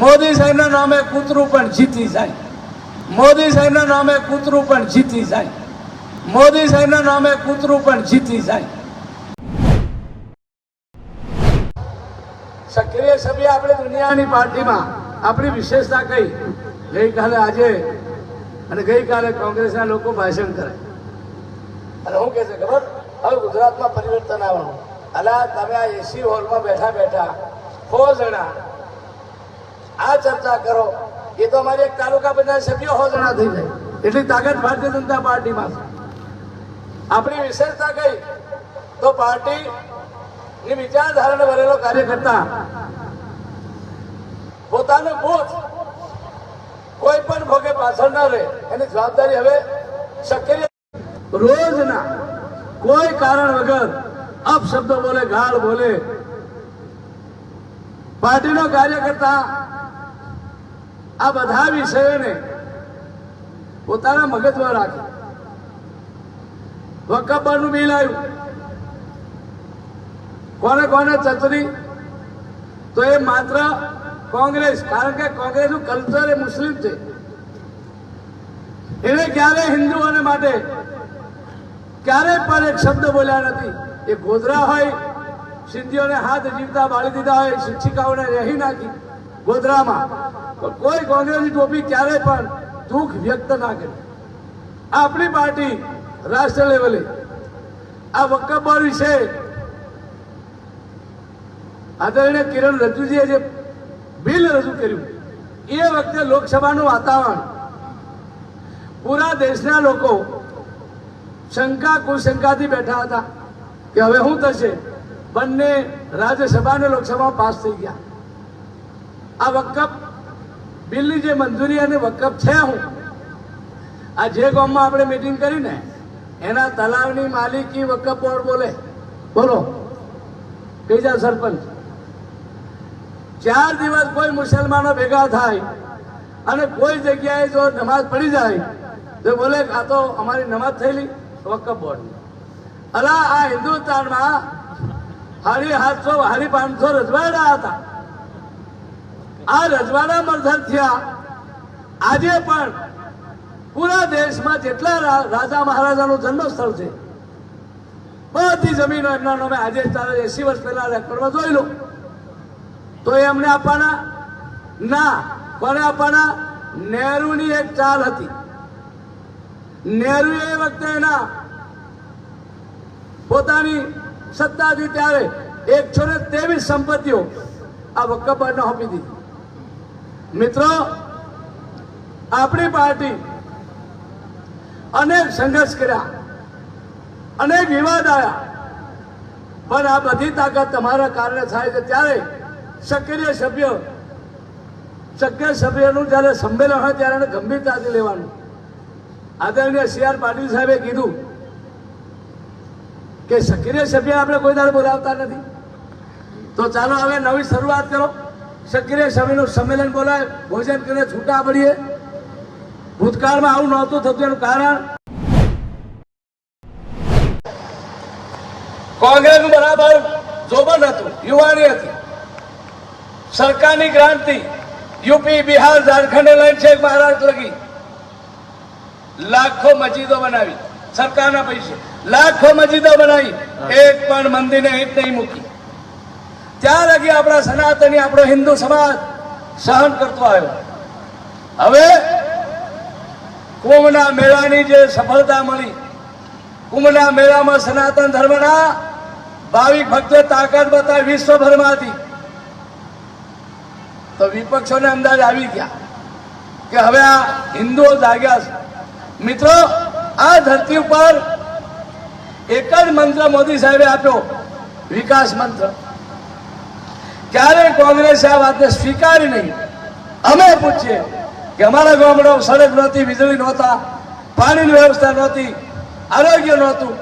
મોદી સાહેબના નામે કૂતરું પણ જીતી જાય. મોદી સાહેબના નામે કૂતરું પણ જીતી જાય. મોદી સાહેબના નામે કૂતરું પણ જીતી જાય. સક્રિય સભ્ય આપણે દુનિયાની પાર્ટીમાં આપણી વિશેષતા કઈ? ગઈકાલે આજે અને ગઈકાલે કોંગ્રેસના લોકો ભાષણ કરે. અને હું કહે છે, ખબર? હવે ગુજરાતમાં પરિવર્તન આવવાનું. અલા, તમે આ એસી હોલમાં બેઠા બેઠા સો જણા આ ચર્ચા કરો. એ તો અમારી એક તાલુકા પંચાયત સભ્યો હો જણા થઈ જાય. એટલી તાકાત ભારતીય જનતા પાર્ટીમાં આપણી વિશેષતા કઈ? તો પાર્ટી ની વિચારધારાને ભરેલો કાર્યકર્તા પોતાનું બુથ કોઈ પણ ભોગે પાછળ ના રહે. એની જવાબદારી હવે સક્રિય રોજના કોઈ કારણ વગર અપશબ્દો બોલે, ગાળ બોલે. પાર્ટીનો કાર્યકર્તા આ બધા વિષયોને પોતાના મગજમાં રાખે. વકફ બિલ આવ્યું. કોને કોને ચતરી તો એ માત્ર કોંગ્રેસ, કારણ કે કોંગ્રેસનું કલ્ચર એ મુસ્લિમ છે. એને ક્યારે હિન્દુઓને માટે ક્યારે પણ એક શબ્દ બોલ્યા નથી. એ ગોધરા હોય સિંધીઓને હાથ જીવતા બાળી દીધા હોય, શિક્ષિકાઓને રહી નાખી. ગોધરામાં. કોઈ કોંગ્રેસની ટોપી ક્યારેય પણ દુઃખ વ્યક્ત ના કરે. આપણી પાર્ટી રાષ્ટ્ર લેવલે આ વકફ વિશે આદરણીય કિરણ રજુજીએ જે બિલ રજૂ કર્યું, એ વખતે લોકસભાનું વાતાવરણ, પૂરા દેશના લોકો શંકા, કુશંકાથી બેઠા હતા કે હવે શું થશે? બંને રાજ્યસભા અને લોકસભા પાસ થઈ ગયા. આ વકફ બિલની જે મંજૂરી અને વકફ છે હું, આ જે ગામમાં આપણે મિટિંગ કરી ને એના તલાવની માલિકી વકફ બોર્ડ બોલે. બોલો. કઈ જાવ સરપંચ. ચાર દિવસ કોઈ મુસલમાનો ભેગા થાય અને કોઈ જગ્યાએ જો નમાઝ પડી જાય, તો બોલે આ તો અમારી નમાઝ થયેલી, વકફ બોર્ડ અલા, આ હિન્દુસ્તાનમાં હારી સાતસો હારી પાંચસો રજવાડા હતા. આ રજવાડા મર્ધર થયા. આજે પણ પૂરા દેશમાં જેટલા રાજા મહારાજાનું જન્મસ્થળ છે, બધી જમીનો એમના નામે આજે ચાલે એસી વર્ષ પહેલા રેકોર્ડમાં જોઈ લો. તો એ આપવાના? ના. કોને આપવાના? નહેરુની એક ચાલ હતી. નહેરુ એ વખતે એના પોતાની સત્તા હતી ત્યારે એકસો ને ત્રેવીસ સંપત્તિઓ આ વકફ આપી દીધી. મિત્રો, આપણી પાર્ટી અનેક સંઘર્ષ કર્યા, અનેક વિવાદ આવ્યા, પણ આ બધી તાકાત તમારા કારણે થાય છે. ત્યારે સક્રિય સભ્ય, સક્રિય સભ્યનું જ્યારે સંમેલન હોય ત્યારે ગંભીરતાથી લેવાનું. આદરણીય સી આર પાટીલ સાહેબે કીધું કે સક્રિય સભ્ય આપણે કોઈ દાડે બોલાવતા નથી. તો ચાલો હવે નવી શરૂઆત કરો. સક્રિય સભ્યનું સંમેલન બોલાય ભોજન કરીને છૂટા પડીએ. ભૂતકાળમાં આવું નહોતું થતું એનું કારણ? કોંગ્રેસનું બરાબર જોબન હતું યુવાની હતી. સરકારની ક્રાંતિ યુપી બિહાર ઝારખંડ લઈને છે મહારાષ્ટ્ર લગી. લાખો મસ્જિદો બનાવી સરકારના પૈસે. લાખો મસ્જિદો બનાવી એક પણ મંદિરને હિત નહીં મૂકી. ત્યાં લગી આપણા સનાતની, આપણો હિન્દુ સમાજ સહન કરતો આવ્યો. હવે કુંભના મેળાની જે સફળતા મળી, કુંભના મેળામાં સનાતન ધર્મના ભાવિક ભક્તો તાકાત બતાવી વિશ્વભરમાંથી તો વિપક્ષોને અંદાજ આવી ગયા કે હવે આ હિન્દુઓ જાગ્યા છે. મિત્રો, આ ધરતી ઉપર એક જ મંત્ર મોદી સાહેબે આપ્યો, વિકાસ મંત્ર. ક્યારે કોંગ્રેસે આ વાતને સ્વીકારી નહીં? અમે પૂછીએ કે અમારા ગામડામાં સડક નહોતી, વીજળી નહોતા, પાણીની વ્યવસ્થા નહોતી, આરોગ્ય નહોતું.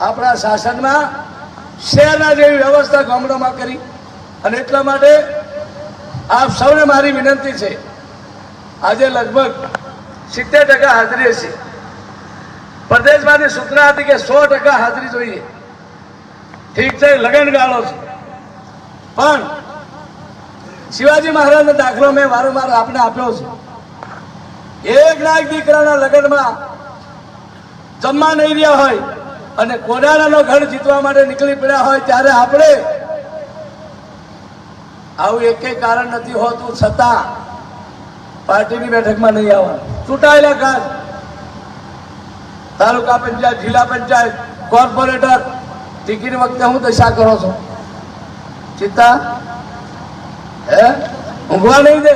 આપણા શાસનમાં શહેરના જેવી વ્યવસ્થા ગામડામાં કરી અને એટલા માટે આપ સૌને મારી વિનંતી છે, આજે લગભગ સિત્તેર ટકા હાજરી હશે. પ્રદેશમાંથી સૂચના હતી કે સો ટકા હાજરી જોઈએ. ઠીક છે લગન ગાળો છે. પણ શિવાજી મહારાજનો દાખલો મેં વારંવાર આપને આપ્યો છે. એક લાખ દીકરાના લગ્નમાં જમવા નહીં રહ્યા હોય અને કોડાળાનો ઘર જીતવા માટે નીકળી પડ્યા હોય ત્યારે આપણે આવું એકેય કારણ નથી હોતું છતાં પાર્ટીની બેઠકમાં નહીં આવવાનું. ચૂંટાયેલા ખાસ તાલુકા પંચાયત, જિલ્લા પંચાયત, કોર્પોરેટર, ટિકિટ વખતે હું દશા કરો છો? ચિંતા? હે? ઊંઘવા નહીં દે.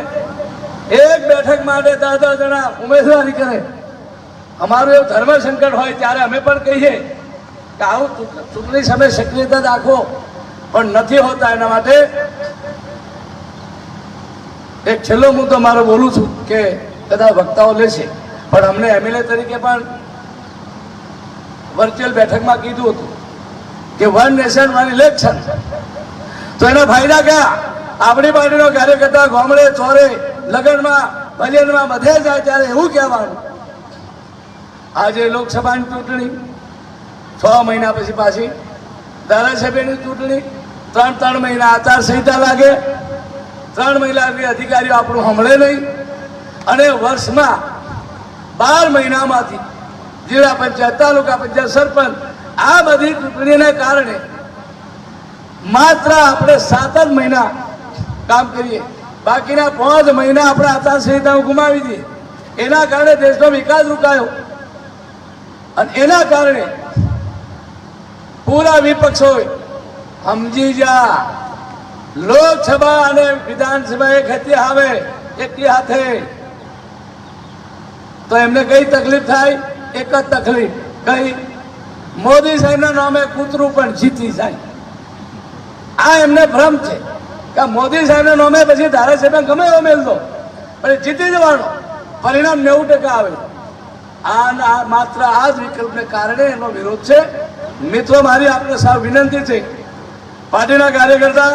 એક બેઠક માટે દસ જણા ઉમેદવારી કરે. અમારું એવું ધર્મ સંકટ હોય ત્યારે અમે પણ કહીએ કે આવું ચૂંટ- ચૂંટણી સમયે સક્રિયતા રાખો. પણ નથી હોતા એના માટે. એક છેલ્લો મુદ્દો મારો બોલું છું કે કદાચ વક્તાઓ લેશે. પણ અમને એમએલએ તરીકે પણ વર્ચ્યુઅલ બેઠકમાં કીધું હતું કે વન નેશન વન ઇલેક્શન તો એના ફાયદા કયા આપણી પાર્ટીનો કાર્યકર્તા ગોમડે, ચોરે, લગ્નમાં ભલિયનમાં બધે જાય ત્યારે એવું કહેવાનું. આજે લોકસભાની ચૂંટણી, છ મહિના પછી પાછી ધારાસભ્યની ચૂંટણી, ત્રણ ત્રણ મહિના આચારસંહિતા લાગે, ત્રણ મહિના અધિકારીઓ આપણું સાંભળે નહીં. અને વર્ષમાં બાર મહિનામાંથી જિલ્લા પંચાયત, તાલુકા પંચાયત, સરપંચ આ બધી ચૂંટણીને કારણે માત્ર આપણે સાત જ મહિના કામ કરીએ. બાકીના પાંચ મહિના આપણે આચારસંહિતા ગુમાવી દઈએ. એના કારણે દેશનો વિકાસ રોકાયો. અને એના કારણે પૂરા વિપક્ષોએ સમજી જા. લોકસભા અને વિધાનસભા એક હતી આવે એકલી હાથે. તો એમને કઈ તકલીફ થાય? એક જ તકલીફ. કઈ? મોદી સાહેબના નામે કૂતરું પણ જીતી જાય. આ એમને ભ્રમ છે. કે મોદી સાહેબને નોમે પછી ધારાસભ્ય ગમે એવો મેલતો પણ જીતી જવાનો. પરિણામ નેવું ટકા આવે આ માત્ર આ જ વિકલ્પને કારણે એનો વિરોધ છે. મિત્રો, મારી આપને સાવ વિનંતી છે. પાર્ટીના કાર્યકર્તા,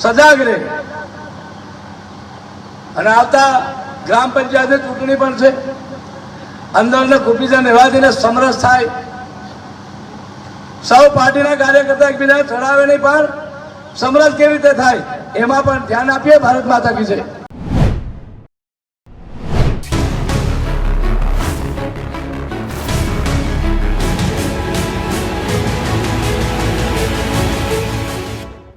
સજાગ રહે. અને આવતા ગ્રામ પંચાયતની ચૂંટણી પણ છે. અંદરને કુપીજન એવાથીને સમરસ થાય. સૌ પાર્ટીના કાર્યકર્તા એકબીજાને ચડાવે નહીં પણ સમરસ કેવી રીતે થાય એમાં પણ ધ્યાન આપીએ, ભારત માતા કી